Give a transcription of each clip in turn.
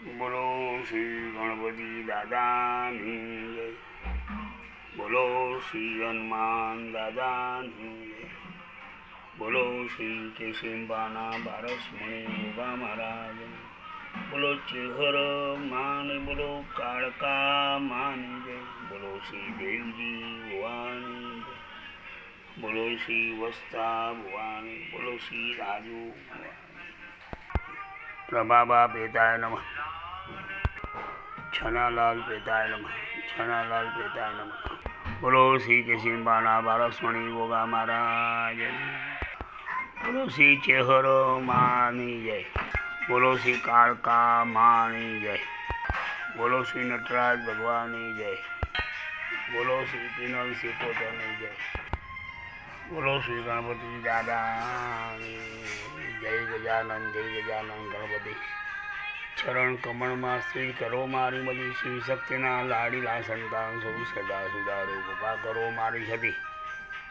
બોલો શ્રી ગણપતિ દાદાની જય. બોલો શ્રી હનુમાન દાદાની જય. બોલો શ્રી કેશિંબાના બારસમણી યોગા મહારાજ. બોલો ચેહર માને, બોલો કાળકા માની જય. બોલો શ્રી દેવજી ભુવાની બોલો શ્રી વસ્તા ભુવાની બોલો શ્રી રાજુ ભુવાની પ્રભાબા પેતાય નમ. છનાલાલ પેતાય નમ. છનાલાલ પેતાય નમ. બોલો શ્રી કેશિંબાના બારસમણી ગોગા મહારાજ. બોલો શ્રી ચેહરો માની જય. બોલો શ્રી કાળકા માની જય. બોલો શ્રી નટરાજ ભગવાનની જય. બોલો શ્રી પિનલ સિકોતરની જય. બોલો શ્રી ગણપતિ દાદા જય ગજાનંદ જય ગજાનંદ ગણપતિ. ચરણ કમળમાં સ્થિર કરો મારી બધી શિવ શક્તિના લાડીલા સંતાન સૌ સદા સુધારો કૃપા કરો મારી સતી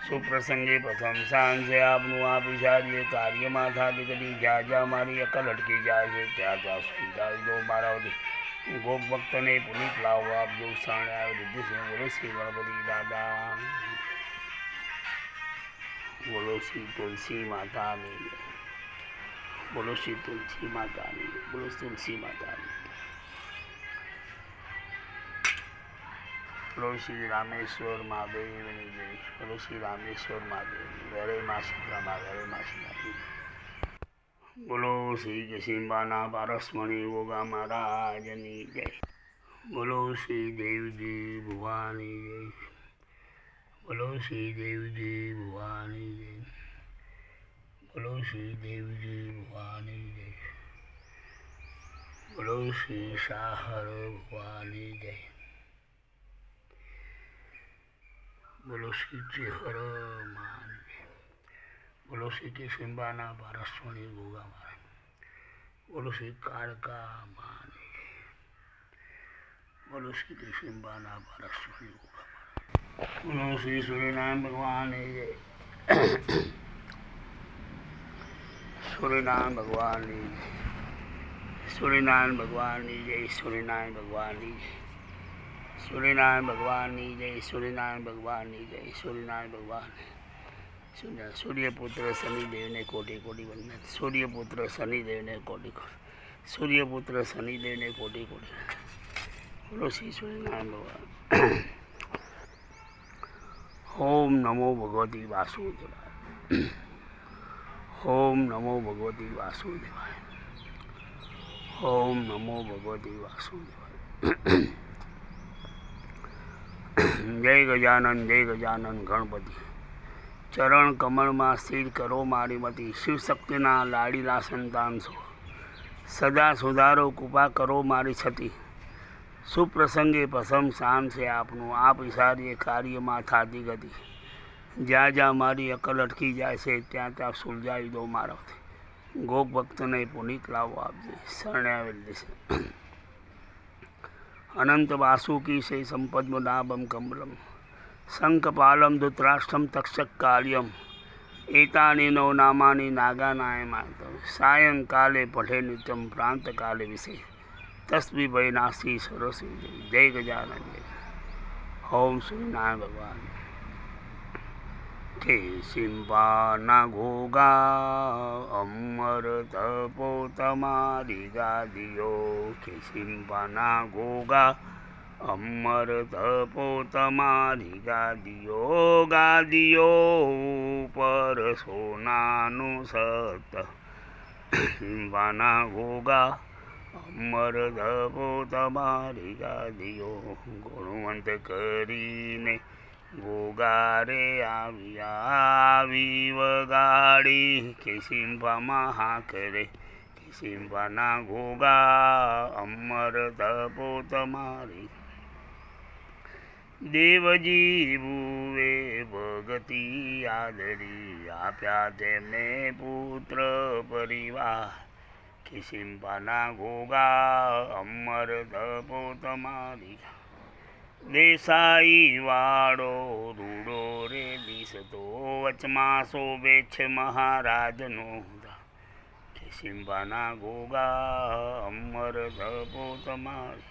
સુપ્રસંગે પ્રથમ સાંજે આપનું આ વિચારીએ, કાર્યમાં થાતી કદી જ્યાં જ્યાં મારી અકલ અટકી જાય છે, ત્યાં ત્યાં સુધારી દો મારા વધી ગોપ ભક્તને પુનિત લાવો આપજો સાણે આવ્યો બોલો શ્રી ગણપતિ દાદા. બોલો શ્રી તુલસી માતાની. બોલો શ્રી તુલસી માતાની. બોલો તુલસી માતાની. બોલો શ્રી રામેશ્વર મહાદેવની જય બોલો શ્રી રામેશ્વર મહાદેવની વેરે મા સીતામાં વેરે મા સીતામાં બોલો શ્રી જસીમ્બાના પારસમણી ઓગા મહારાજની જય બોલો શ્રી દેવજી ભુવાની જય બોલો શ્રી દેવજી ભવાની જય બોલો શ્રી દેવજી ભવાની જય બોલો શ્રી સાહર ભવાની જય બોલો શ્રી ચેહર માન બોલો શ્રી કેશિંબાના પારસમણી ગોગા મહારાજ બોલો શ્રી કાળકા માન બોલો શ્રી કેશિંબાના પારસમણી ગોગા બોલો શ્રી સૂર્યનારાયણ ભગવાન જય સૂર્યનારાયણ ભગવાનની સૂર્યનારાયણ ભગવાનની જય સૂર્યનારાયણ ભગવાનની સૂર્યનારાયણ ભગવાનની જય સૂર્યનારાયણ ભગવાનની જય સૂર્યનારાયણ ભગવાન સૂર્ય સૂર્યપુત્ર શનિદેવને કોટી કોટી વંદન સૂર્યપુત્ર શનિદેવને કોટી કોટી સૂર્યપુત્ર શનિદેવને કોટી કોટી બોલો શ્રી સૂર્યનારાયણ ભગવાન ઓમ નમો ભગવતી વાસુદેવાય ઓમ નમો ભગવતી વાસુદેવાય ઓમ નમો ભગવતી વાસુદેવાય જય ગજાનંદ જય ગજાનંદ ગણપતિ. ચરણ કમળમાં સ્થિર કરો મારી મતી. શિવશક્તિના લાડીલા સંતાન છો. સદા સુધારો કૃપા કરો મારી છતી. સુપ્રસંગે પસમ શામ છે આપનું. આપ ઇશારીએ કાર્યમાં થાતી ગતિ. જ્યાં જ્યાં મારી અકલ અટકી જાય છે, ત્યાં ત્યાં સુલઝાવી દો મારાથી. ગોપ ભક્તને પુનિત લાવો આપજે. શરણે આવેલ દેશે. અનંત વાસુકી છે સંપદ્મનાભમ કમલમ. શંખપાલમ ધૃતરાષ્ટ્રમ તક્ષક કાર્યમ. એતાની નવ નામાની નાગાનાય માત સાયંકાલે પઠે નિત્યમ પ્રાંતકાલે વિશે. તસ્મી ભય નાસી સરસ્વી જય ગજાનંદ. જય શ્રી શ્રીનારાયણ ભગવાન. કે સિંબાના ઘોગા અમર તપો તમારી ગાદીઓ. કે સિંબાના ઘોગા અમર તપો તમારી ગાદીઓ. ગાદીઓ પર સોનાનું સત. સિંપાના ઘોગા અમર તપો તમારી ગાદીઓ ગુણવંત કરીને ગોગારે આવ્યા આવી વગાડી. કે સિંભામાં હાકરે કે સિંભાના ગોગા અમર તપો તમારી. દેવજી ભુવે ભગતી આદરી, આપ્યા તેમને પુત્ર પરિવાર. કે ઘોગા અમર ધપો તમારી દેસાઈ વાળો રૂડો રે દિશતો વચમાં શોભે છે મહારાજનો કે સિંબાના ગોગા અમર ધપો તમારી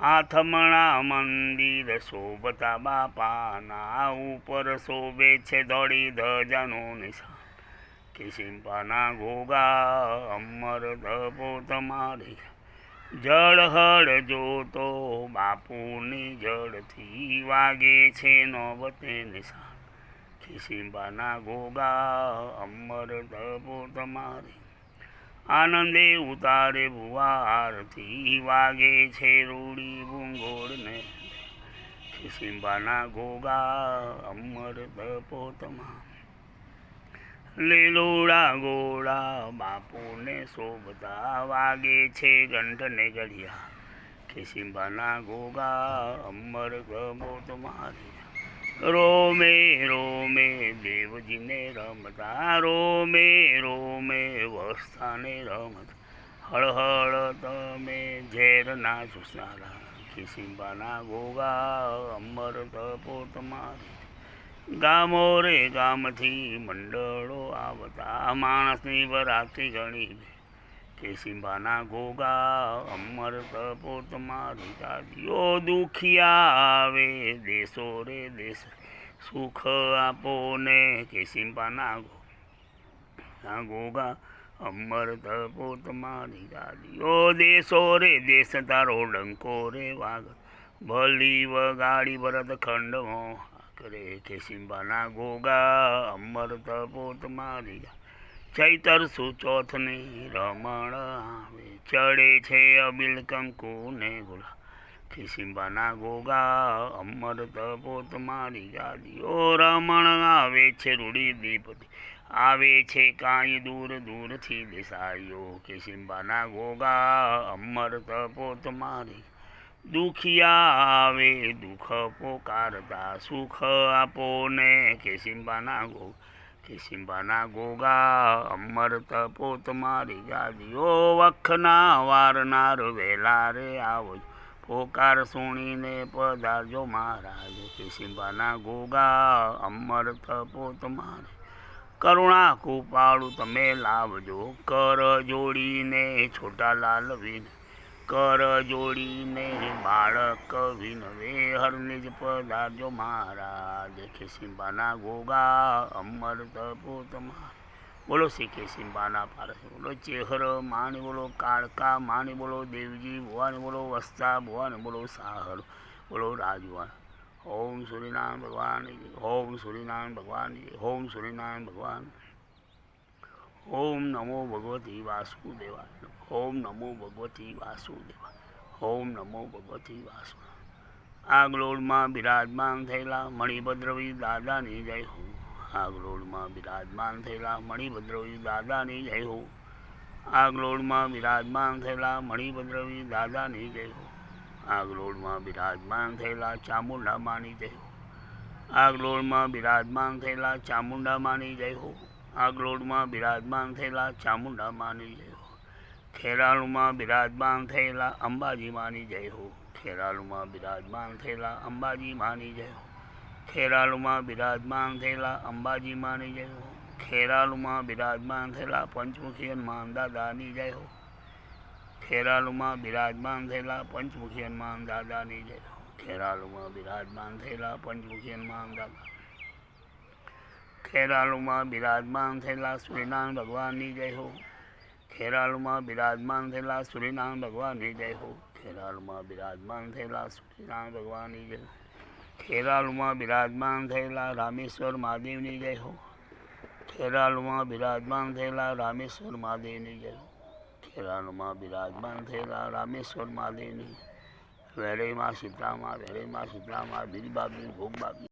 આથમણા મંદિર શોભતા બાપાના ઉપર શોભે છે દોડી ધજાનો નિશાન કે ઘોગા અમર ધપો તમારી જળહળ જોતો બાપુની જળથી વાગે છે નોબતે નિશાન. ખિસીબાના ગોગા, અમર ધપો તમારી આનંદે ઉતારે ભુવા આરતી વાગે છે રૂડી ભૂંગોળને. ખિસીબાના ગોગા, અમર ધપો તમારી લીલોડા ગોળા બાપુને શોભતા વાગે છે ગંઠને ઘડિયા ખિસીબાના ગોગા અમર ગમો તમારી રોમે રોમે દેવજીને રમતા, રોમે રોમે વસ્તાને રમતા. હળહળ તમે ઝેરના ચુસારા ખિસીબાના ગોગા અમર તપો તમારી ગામો રે ગામથી મંડળો આવતા. માણસની વરાતી ગણી કે સિંભાના ગોગા અમર તપો મારી દાદીઓ દુખિયા આવે. દેશો રે દેશ, સુખ આપો ને. કે સિંબાના ગોગા ગોગા અમર મારી દાદીઓ દેશો રે દેશ, તારો ડંકો રે વાગ. ભલી વગાડી ભરત ખંડમાં કરે કે સિંબાના ગોગા, અમર તપોત મારી ચૈતર સુચોથની રમણ આવે, ચડે છે અબિલ કંકુ ને ગુલા સિંબાના ગોગા, અમર તપો તમારી ગાદીઓ રમણ આવે છે રૂડી દીપતિ. આવે છે કાંઈ દૂર દૂરથી દેસાઈઓ. સિંબાના ગોગા, અમર તપોત તમારી દુખિયા આવે, દુઃખ પોકારતા, સુખ આપો ને કે સિંબાના ગો, કે સિંબાના ગોગા, અમર તપો તમારી ગાદીઓ, વખના વારનાર વેલા રે આવો. પોકાર સુણીને પધારજો મહારાજ, કે સિંબાના ગોગા, અમર તપો તમારે કરુણા કૃપાળું તમે લાવજો, કર જોડીને છોટા લાલવીને કર જોડીને બાળક વિનવે હરનિજ પધારજો મહારાજ. સિંબાના ગોગા અમર તપોત બોલો શ્રી સિંબાના પારસ, બોલો ચેહર માણી, બોલો કાળકા માણી, બોલો દેવજી ભુવાની, બોલો વસ્તા ભુવાની, બોલો સાહર, બોલો રાજવાન. ઓમ સૂર્યનારાયણ ભગવાન ઓમ સૂર્યનારાયણ ભગવાન ઓમ સૂર્યનારાયણ ભગવાન ઓમ નમો ભગવતી વાસુદેવા ઓમ નમો ભગવતી વાસુદેવા ઓમ નમો ભગવતી વાસુ આગલોડમાં બિરાજમાન થયેલા મણિભદ્રવી દાદાની જય હો. આગલોડમાં બિરાજમાન થયેલા મણિભદ્રવી દાદાની જય હો. આગલોડમાં બિરાજમાન થયેલા મણિભદ્રવી દાદાની જય હો. આગલોડમાં બિરાજમાન થયેલા ચામુંડા માની જય હો. આગલોડમાં બિરાજમાન થયેલા ચામુંડા માની જય હો. આગલોડમાં બિરાજમાન થયેલા ચામુંડા માની જય હો. ખેરાલુમાં બિરાજમાન થયેલા અંબાજી માની જય હો. ખેરાલુમાં બિરાજમાન થયેલા અંબાજી માની જય હો. ખેરાલુમાં બિરાજમાન થયેલા અંબાજી માની જય હો. ખેરાલુમાં બિરાજમાન થયેલા પંચમુખી હનુમાન દાદાની જય હો. ખેરાલુમાં બિરાજમાન થયેલા પંચમુખી હનુમાન દાદાની જય હો. ખેરાલુમાં બિરાજમાન થયેલા પંચમુખી હનુમાન દાદા ખેરાલુમાં બિરાજમાન થયેલા સૂર્યનારાયણ ભગવાનની જય હો. ખેરાલુમાં બિરાજમાન થયેલા સૂર્યનારાયણ ભગવાનની જય હો. ખેરાલુમાં બિરાજમાન થયેલા સૂર્યનારાયણ ભગવાનની જય ખેરાલુમાં બિરાજમાન થયેલા રામેશ્વર મહાદેવની જય હો. ખેરાલુમાં બિરાજમાન થયેલા રામેશ્વર મહાદેવની જય ખેરાલુમાં બિરાજમાન થયેલા રામેશ્વર મહાદેવની વેરેમાં શીતળામાં વેરેમાં બાબી ભોગ બાબી